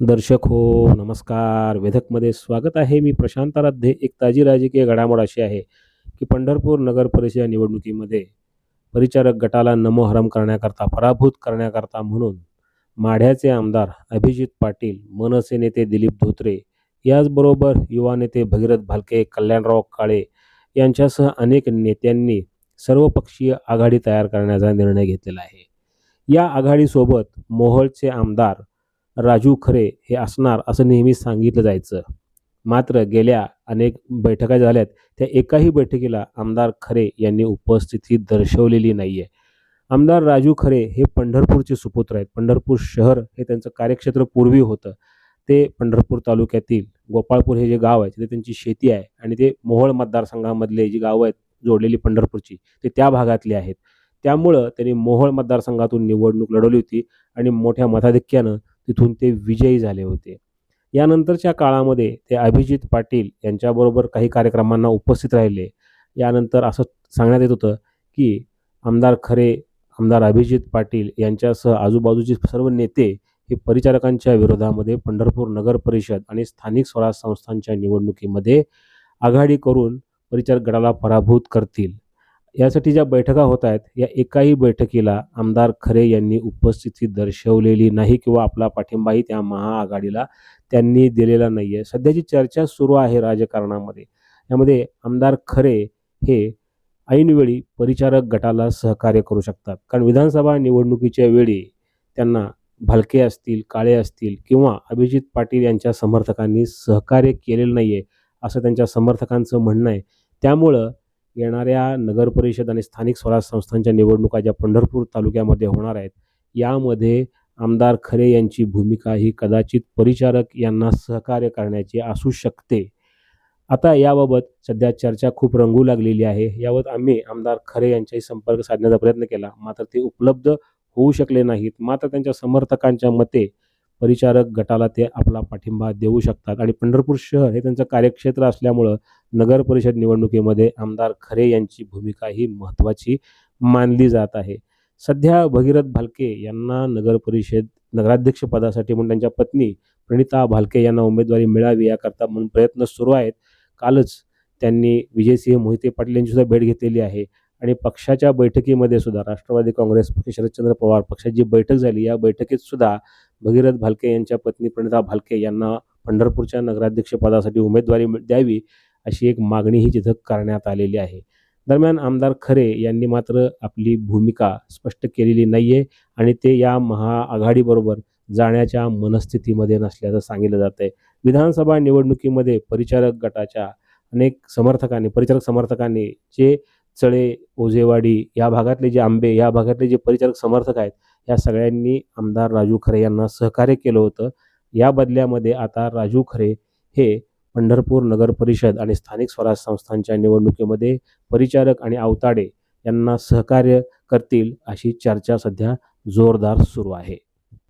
दर्शक हो नमस्कार. वेधकमध्ये स्वागत आहे. मी प्रशांत आराध्ये. एक ताजी राजकीय घडामोड अशी आहे की पंढरपूर नगर परिषद निवडणुकीमध्ये परिचारक गटाला नमोहरम करण्याकरता पराभूत करण्याकरता म्हणून माढ्याचे आमदार अभिजित पाटील मनसे नेते दिलीप धोत्रे याचबरोबर युवा नेते भगीरथ भालके कल्याणराव काळे यांच्यासह अनेक नेत्यांनी सर्वपक्षीय आघाडी तयार करण्याचा निर्णय घेतलेला आहे. या आघाडीसोबत मोहोळचे आमदार राजू खरे हे असणार असं नेहमी सांगितलं जायचं. मात्र गेल्या अनेक बैठका झाल्यात त्या एकाही बैठकीला आमदार खरे यांनी उपस्थिती दर्शवलेली नाही आहे आमदार राजू खरे हे पंढरपूरचे सुपुत्र आहेत. पंढरपूर शहर हे त्यांचं कार्यक्षेत्र पूर्वी होतं. ते पंढरपूर तालुक्यातील गोपाळपूर हे जे गाव आहे तिथे त्यांची शेती आहे आणि ते मोहोळ मतदारसंघामधले जी गावं आहेत जोडलेली पंढरपूरची ते त्या भागातले आहेत. त्यामुळं त्यांनी मोहोळ मतदारसंघातून निवडणूक लढवली होती आणि मोठ्या मताधिक्यानं तिथून ते विजयी झाले होते. यानंतरच्या काळामध्ये ते अभिजित पाटील यांच्याबरोबर काही कार्यक्रमांना उपस्थित राहिले. यानंतर असं सांगण्यात येत होतं की आमदार खरे आमदार अभिजित पाटील यांच्यासह आजूबाजूचे सर्व नेते हे परिचारकांच्या विरोधामध्ये पंढरपूर नगर परिषद आणि स्थानिक स्वराज संस्थांच्या निवडणुकीमध्ये आघाडी करून परिचारक गटाला पराभूत करतील. यासाठी ज्या बैठका होत आहेत या एकाही बैठकीला आमदार खरे यांनी उपस्थिती दर्शवलेली नाही किंवा आपला पाठिंबाही त्या महाआघाडीला त्यांनी दिलेला नाही आहे सध्याची चर्चा सुरू आहे राजकारणामध्ये. यामध्ये आमदार खरे हे ऐनवेळी परिचारक गटाला सहकार्य करू शकतात. कारण विधानसभा निवडणुकीच्या वेळी त्यांना भालके असतील काळे असतील किंवा अभिजित पाटील यांच्या समर्थकांनी सहकार्य केलेलं नाही आहे असं त्यांच्या समर्थकांचं म्हणणं आहे. त्यामुळं येणाऱ्या नगर परिषद आणि स्थानिक स्वराज संस्थांच्या निवडणुका ज्या पंढरपूर तालुक्यामध्ये होणार आहेत यामध्ये आमदार खरे यांची भूमिका ही कदाचित परिचारक यांना सहकार्य करण्याची असू शकते. आता याबाबत सध्या चर्चा खूप रंगू लागलेली आहे. यावर आम्ही आमदार खरे यांच्याशी संपर्क साधण्याचा प्रयत्न केला. मात्र ते उपलब्ध होऊ शकले नाहीत. मात्र त्यांच्या समर्थकांच्या मते परिचारक गटाला ते आपला पाठिंबा देऊ शकतात. आणि पंढरपूर शहर हे त्यांचं कार्यक्षेत्र असल्यामुळं नगर परिषद निवडणुकीमध्ये आमदार खरे यांची भूमिका ही महत्त्वाची मानली जात आहे. सध्या भगीरथ भालके यांना नगर परिषद नगराध्यक्ष पदासाठी म्हणून त्यांच्या पत्नी प्रणिता भालके यांना उमेदवारी मिळावी याकरता म्हणून प्रयत्न सुरू आहेत. कालच त्यांनी विजयसिंह मोहिते पाटील यांची सुद्धा भेट घेतलेली आहे. आणि पक्षाच्या बैठकीमध्ये सुद्धा राष्ट्रवादी काँग्रेस पक्ष शरदचंद्र पवार पक्षाची जी बैठक झाली. या बैठकीत सुद्धा भगीरथ भालके यांच्या पत्नी प्रणिता भालके यांना पंढरपूरच्या नगराध्यक्षपदासाठी उमेदवारी द्यावी अशी एक मागणीही तिथं करण्यात आलेली आहे. दरम्यान आमदार खरे यांनी मात्र आपली भूमिका स्पष्ट केलेली नाही आहे आणि ते या महाआघाडीबरोबर जाण्याच्या मनस्थितीमध्ये नसल्याचं सांगितलं जात आहे विधानसभा निवडणुकीमध्ये परिचारक गटाच्या अनेक समर्थकांनी परिचारक समर्थकांनी जे चळे ओझेवाडी या भागातले जे आंबे या भागातले जे परिचारक समर्थक आहेत या सगळ्यांनी आमदार राजू खरे यांना सहकार्य केलं होतं. या बदल्यामध्ये आता राजू खरे हे पंढरपूर नगर परिषद आणि स्थानिक स्वराज संस्थांच्या निवडणुकीमध्ये परिचारक आणि आवताडे यांना सहकार्य करतील अशी चर्चा सध्या जोरदार सुरू आहे.